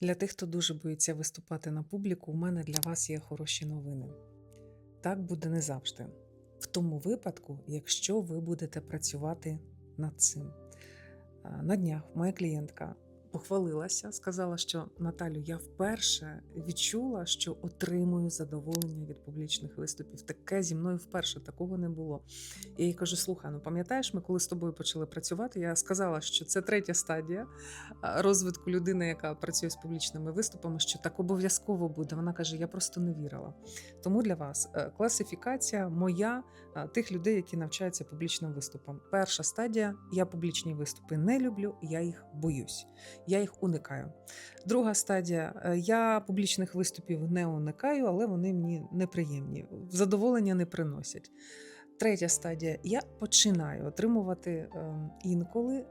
Для тих, хто дуже боїться виступати на публіку, у мене для вас є хороші новини. Так буде не завжди. В тому випадку, якщо ви будете працювати над цим. На днях моя клієнтка похвалилася, сказала, що Наталю, я вперше відчула, що отримую задоволення від публічних виступів. Таке зі мною вперше такого не було. Я кажу: слухай, ну пам'ятаєш, ми коли з тобою почали працювати, я сказала, що це третя стадія розвитку людини, яка працює з публічними виступами, що так обов'язково буде. Вона каже: Я просто не вірила. Тому для вас е, класифікація моя е, тих людей, які навчаються публічним виступам. Перша стадія: я публічні виступи не люблю, я їх боюсь, я їх уникаю. Друга стадія: е, я публічних виступів не уникаю, але вони мені неприємні, задоволення не приносять. Третя стадія: я починаю отримувати е, інколи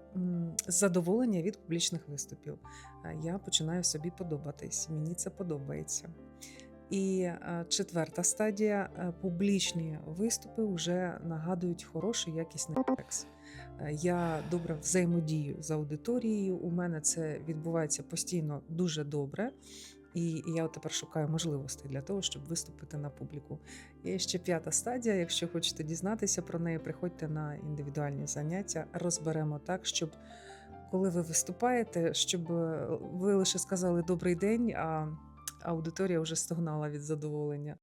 задоволення від публічних виступів. Е, Я починаю собі подобатись. Мені це подобається. І е, четверта стадія публічні виступи вже нагадують хороший якісний секс. Е, Я добре взаємодію з аудиторією. У мене це відбувається постійно дуже добре. І я тепер шукаю можливостей для того, щоб виступити на публіку. І ще п'ята стадія. Якщо хочете дізнатися про неї, приходьте на індивідуальні заняття. Розберемо так, щоб коли ви виступаєте, щоб е, ви лише сказали добрий день, а аудиторія вже стогнала від задоволення.